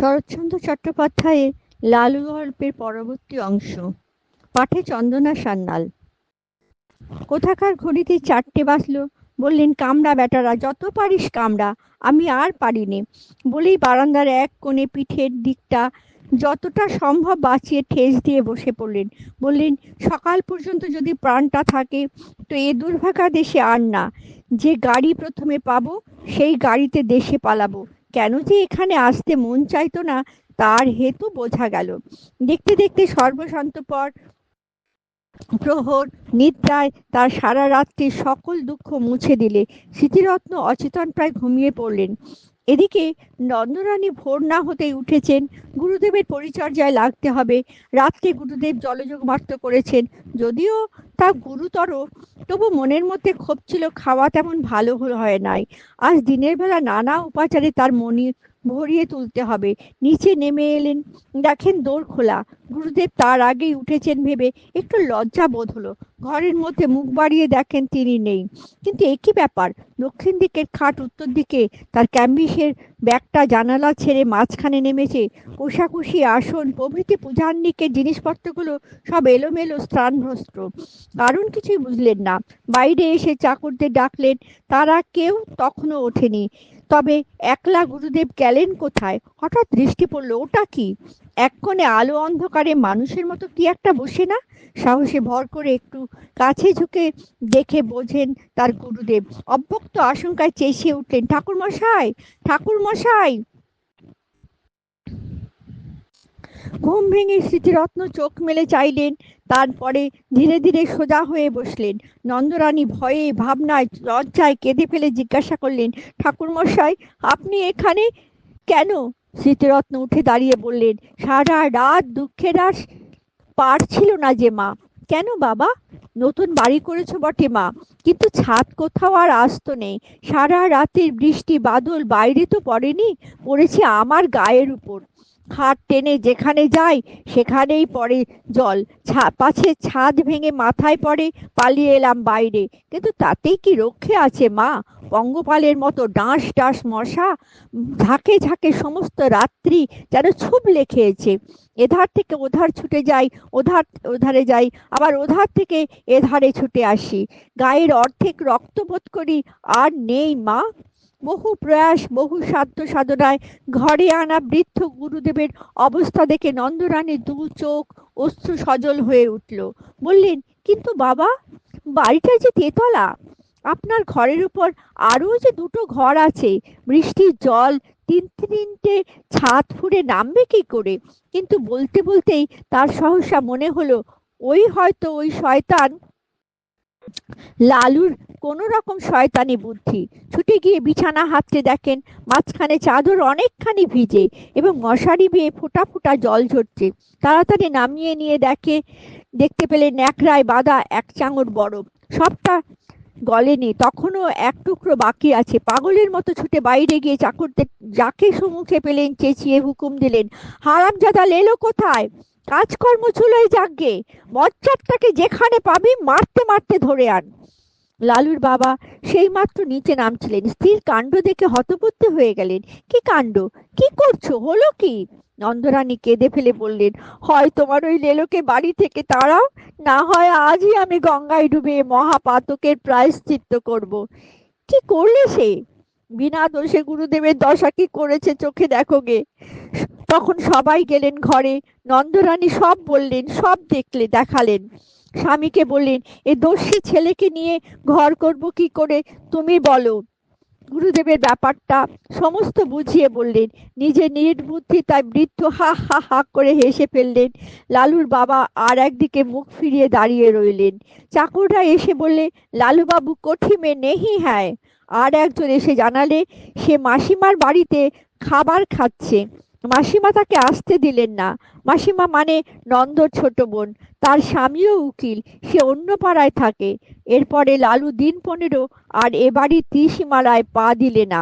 শরৎচন্দ্র চট্টোপাধ্যায়ের লালু গল্পের পরবর্তী অংশ। পাঠে চন্দনা সান্যাল। কোথাকার ঘড়িতে চারটে বাজলো, বললেন, কামড়া বেটারা যত পারিস কামড়া, আমি আর পারিনি। বলেই বারান্দার এক কোণে পিঠের দিকটা যতটা সম্ভব বাঁচিয়ে ঠেস দিয়ে বসে পড়লেন। বললেন, সকাল পর্যন্ত যদি প্রাণটা থাকে, তো এ দুর্ভাগা দেশে আর না। যে গাড়ি প্রথমে পাবো, সেই গাড়িতে দেশে পালাবো। কেন যে এখানে আসতে মন চাইতো না, তার হেতু বোঝা গেল। দেখতে দেখতে সর্বশান্তপর প্রহর, নিদ্রায় তার সারা রাত্রি সকল দুঃখ মুছে দিলে। স্মৃতিরত্ন অচেতন প্রায় ঘুমিয়ে পড়লেন। এদিকে নন্দরানী ভোর না হতেই উঠেছেন। গুরুদেবের পরিচর্যায় লাগতে হবে। রাত্রে গুরুদেব জলযোগ মাত্র করেছেন। যদিও তা গুরুতর, তবু মনের মধ্যে ক্ষোভ ছিল, খাওয়া তেমন ভালো হয় নাই। আজ দিনের বেলা নানা উপাচারে তার মনি ভরিয়ে তুলতে হবে। নিচে নেমে এলেন, দেখেন দৌড় খোলা। গুরুদেব তার আগেই উঠেছেন ভেবে একটু লজ্জা বোধ হলো। ঘরের মধ্যে মুখ বাড়িয়ে দেখেন তিনি নেই। কিন্তু একই ব্যাপার? দক্ষিণ দিকের খাট উত্তর দিকে, তার ক্যাম্বিসের ব্যাগটা জানালা ছেড়ে মাঝখানে নেমেছে। কোষাকুষি আসন, প্রভৃতি পূজান্নিকের জিনিসপত্রগুলো সব এলোমেলো, স্থানভ্রষ্ট। কারণ কিছুই বুঝলেন না। বাইরে এসে চাকরদের ডাকলেন, তারা কেউ তখনও ওঠেনি। তবে একলা গুরুদেব গেলেন কোথায়? হঠাৎ দৃষ্টি পড়ল, ওটা কি? এক্ষণে আলো অন্ধকারে মানুষের মতো কি একটা বসে না? সাহসে ভর করে একটু কাছে ঝুঁকে দেখে বোঝেন তার গুরুদেব। অব্যক্ত আশঙ্কায় চেঁচিয়ে উঠলেন ঠাকুর মশাই ঠাকুর মশাই ঘুম ভেঙে স্মৃতিরত্ন চোখ মেলে চাইলেন, তারপরে ধীরে ধীরে সোজা হয়ে বসলেন। নন্দরানী ভয়ে ভাবনায় লজ্জায় কেঁদে ফেলে জিজ্ঞাসা করলেন, ঠাকুরমশাই, আপনি এখানে কেন? স্মৃতিরত্ন উঠে দাঁড়িয়ে বললেন, সারা রাত দুঃখের আর পার ছিল না যে মা। কেন বাবা? নতুন বাড়ি করেছ বটে মা, কিন্তু ছাদ কোথাও আর আসতো নেই। সারা রাতের বৃষ্টি, বাদল বাইরে তো পড়েনি, পড়েছে আমার গায়ের উপর। খাট টেনে যেখানে যাই, সেখানেই পড়ে জল। পাছে ছাদ ভেঙে মাথায় পড়ে, পালিয়ে এলাম বাইরে। কিন্তু তাতেই কি রক্ষে আছে মা? পঙ্গপালের মতো ডাঁস ডাঁস মশা, ঝাঁকে ঝাঁকে সমস্ত রাত্রি যেন ছুবলে খেয়েছে এধার থেকে ওধার ছুটে যাই, ওধার, ওধারে যাই, আবার ওধার থেকে এধারে ছুটে আসি। গায়ের অর্ধেক রক্ত বোধ করি, আর নেই মা। বহু প্রয়াস, বহু সাধ্য সাধনায় ঘরে আনা বৃদ্ধ গুরুদেবের অবস্থা দেখে নন্দরানীর দু চোখ অশ্রু সজল হয়ে উঠল। বললেন, কিন্তু বাবা বাড়িটা যে তেতলা, আপনার ঘরের উপর আরও যে দুটো ঘর আছে, বৃষ্টির জল তিন তিনটে ছাদ ফুঁড়ে নামবে কি করে? কিন্তু বলতে বলতেই তার সহসা মনে হলো, ওই হয়তো ওই শয়তান লালুর কোন রকম শয়তানি বুদ্ধি। ছুটে গিয়ে বিছানা হাততে দেখেন মাঝখানে চাদর অনেকখানি ভিজে এবং মশারি বেয়ে ফোটা ফোটা জল ঝরছে। তাড়াতাড়ি নামিয়ে নিয়ে দেখে, দেখতে পেলে ন্যাকড়ায় বাঁধা এক চাঙড় বরফ। সবটা গলেনি, তখনও এক টুকরো বাকি আছে। পাগলের মতো ছুটে বাইরে গিয়ে চাকরদের যাকে সম্মুখে পেলেন, চেঁচিয়ে হুকুম দিলেন, হারামজাদা, লেলো কোথায়? কাজকর্ম চুলোয় যাগে মজ্জারটাকে যেখানে পাবি মারতে মারতে ধরে আন। লালুর বাবা সেই মাত্র নিচে নামছিলেন স্ত্রীর কাণ্ড দেখে হতবুদ্ধি হয়ে গেলেন। কি কাণ্ড? কি করছ? হলো কি? নন্দরানী কেঁদে ফেলে বললেন, হয় তোমার ওই লেলোকে বাড়ি থেকে তাড়াও, না হয় আজই আমি গঙ্গায় ডুবে মহাপাতকের প্রায়শ্চিত্ত করব। কি করলে সে? বিনা দোষে গুরুদেবের দশা কি করেছে চোখে দেখো গে। তখন সবাই গেলেন ঘরে, নন্দরানী সব বললেন, সব দেখলে, দেখালেন। স্বামীকে বললেন, এ দোষী ছেলেকে নিয়ে ঘর করব কি করে? তুমি বলো। গুরুদেবের ব্যাপারটা সমস্ত বুঝিয়ে বললেন। নিজের নির্বুদ্ধি তাই বৃদ্ধ হা হা হা করে হেসে ফেললেন। লালুর বাবা আর একদিকে মুখ ফিরিয়ে দাঁড়িয়ে রইলেন। চাকররা এসে বললে লালুবাবু কঠিমে নেহি হ্যায়? আর একজন এসে জানালে, সে মাসিমার বাড়িতে খাবার খাচ্ছে। মাসিমা তাকে আসতে দিলেন না। মাসিমা মানে নন্দর ছোট বোন। তার স্বামীও উকিল, সে অন্য পাড়ায় থাকে। এরপরে লালু দিন পনেরো আর এ বাড়ির ত্রিসীমালায় পা দিলে না।